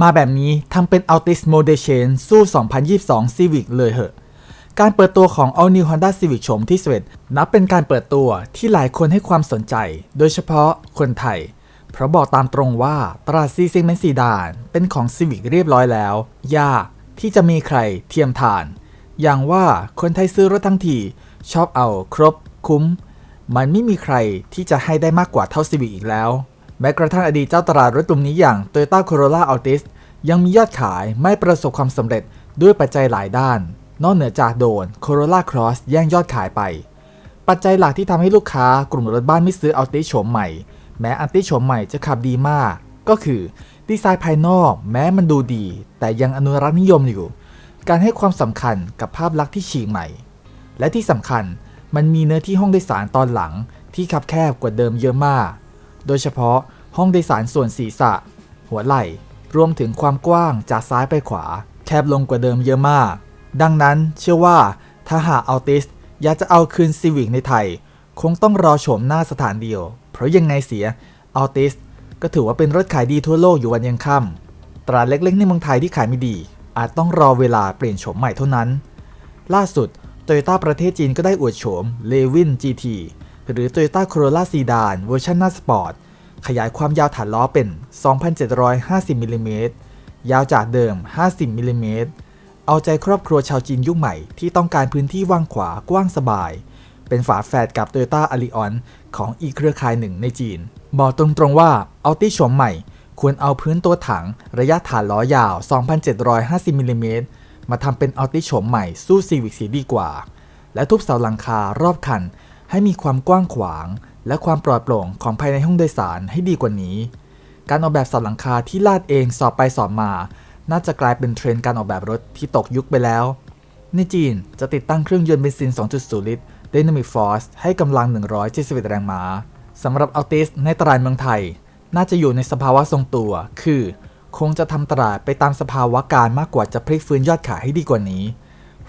มาแบบนี้ทำเป็น Altis Model Change สู้ 2022 Civic เลยเหอะ การเปิดตัวของ All New Honda Civic โฉมที่11นับเป็นการเปิดตัวที่หลายคนให้ความสนใจ โดยเฉพาะคนไทย เพราะบอกตามตรงว่าตลาด C segment ซีดาน เป็นของ Civic เรียบร้อยแล้ว ยากที่จะมีใครเทียมทาน อย่างว่าคนไทยซื้อรถทั้งทีชอบเอาครบคุ้ม มันไม่มีใครที่จะให้ได้มากกว่าเท่า Civic อีกแล้ว แม้กระทั่งอดีตเจ้าตลาดรถกลุ่มนี้อย่าง Toyota Corolla Altis ยังมียอดขายไม่ประสบความสำเร็จด้วยปัจจัยหลายด้าน นอกเหนือจากโดน Corolla Cross แย่งยอดขายไป ปัจจัยหลักที่ทำให้ลูกค้ากลุ่มรถบ้านไม่ซื้อ Altis โฉมใหม่ แม้ Altis โฉมใหม่จะขับดีมาก ก็คือดีไซน์ภายนอกแม้มันดูดี แต่ยังอนุรักษ์นิยมอยู่ การให้ความสำคัญกับภาพลักษณ์ที่ฉีกใหม่ และที่สำคัญมันมีเนื้อที่ห้องโดยสารตอนหลังที่คับแคบกว่าเดิมเยอะมาก โดยเฉพาะห้องโดยสารส่วนศีรษะ หัวไหล่ รวมถึงความกว้างจากซ้ายไปขวา แคบลงกว่าเดิมเยอะมาก ดังนั้นเชื่อว่าถ้าหากอัลติสอยากจะเอาคืนซีวิกในไทย คงต้องรอโฉมหน้าสถานเดียว เพราะยังไงเสียอัลติสก็ถือว่าเป็นรถขายดีทั่วโลกอยู่วันยังค่ำตลาดเล็กๆในเมืองไทยที่ขายไม่ดี อาจต้องรอเวลาเปลี่ยนโฉมใหม่เท่านั้น ล่าสุด Toyota ประเทศจีนก็ได้อวดโฉม Levin GT หรือ Toyota Corolla Sedan เวอร์ชันหน้าสปอร์ต ขยายความยาวฐานล้อเป็น 2,750มิลลิเมตรยาวจากเดิม 50มิลลิเมตรเอาใจครอบครัวชาวจีนยุคใหม่ที่ต้องการพื้นที่ว่างขวากว้างสบาย เป็นฝาแฝดกับ Toyota a l i o n ของอีกเครือข่ายหนึ่งในจีน บอกตรงๆว่า a l t i โฉมใหม่ ควรเอาพื้นตัวถังระยะฐานล้อยาว 2,750มิลลิเมตรมาทำเป็นอัลติโฉมใหม่สู้ซีวิกสีดีกว่า และทุบเสาหลังคารอบคัน ให้มีความกว้างขวาง และความปลอดโปร่งของภายในห้องโดยสารให้ดีกว่านี้ การออกแบบเสาหลังคาที่ลาดเองสอบไปสอบมา น่าจะกลายเป็นเทรนด์การออกแบบรถที่ตกยุคไปแล้ว ในจีนจะติดตั้งเครื่องยนต์เบนซิน 2.0 ลิตร Dynamic Force ให้กำลัง 171 แรงม้าสำหรับ Altis ในตลาดเมืองไทย น่าจะอยู่ในสภาวะทรงตัว คือ คงจะทำตลาดไปตามสภาวะการมากกว่าจะพลิกฟื้นยอดขายให้ดีกว่านี้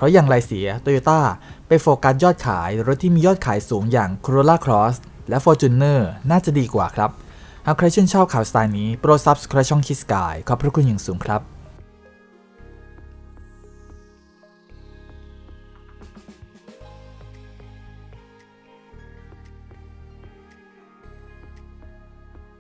ราะอย่างไรเสีย Toyota ไปโฟกัสยอดขายรถที่มียอดขายสูงอย่าง Corolla Cross และ Fortuner น่าจะดีกว่าครับ หากใครชื่นชอบข่าวสไตล์นี้ โปรด subscribe ช่องคิสกายขอบพระคุณอย่างสูงครับ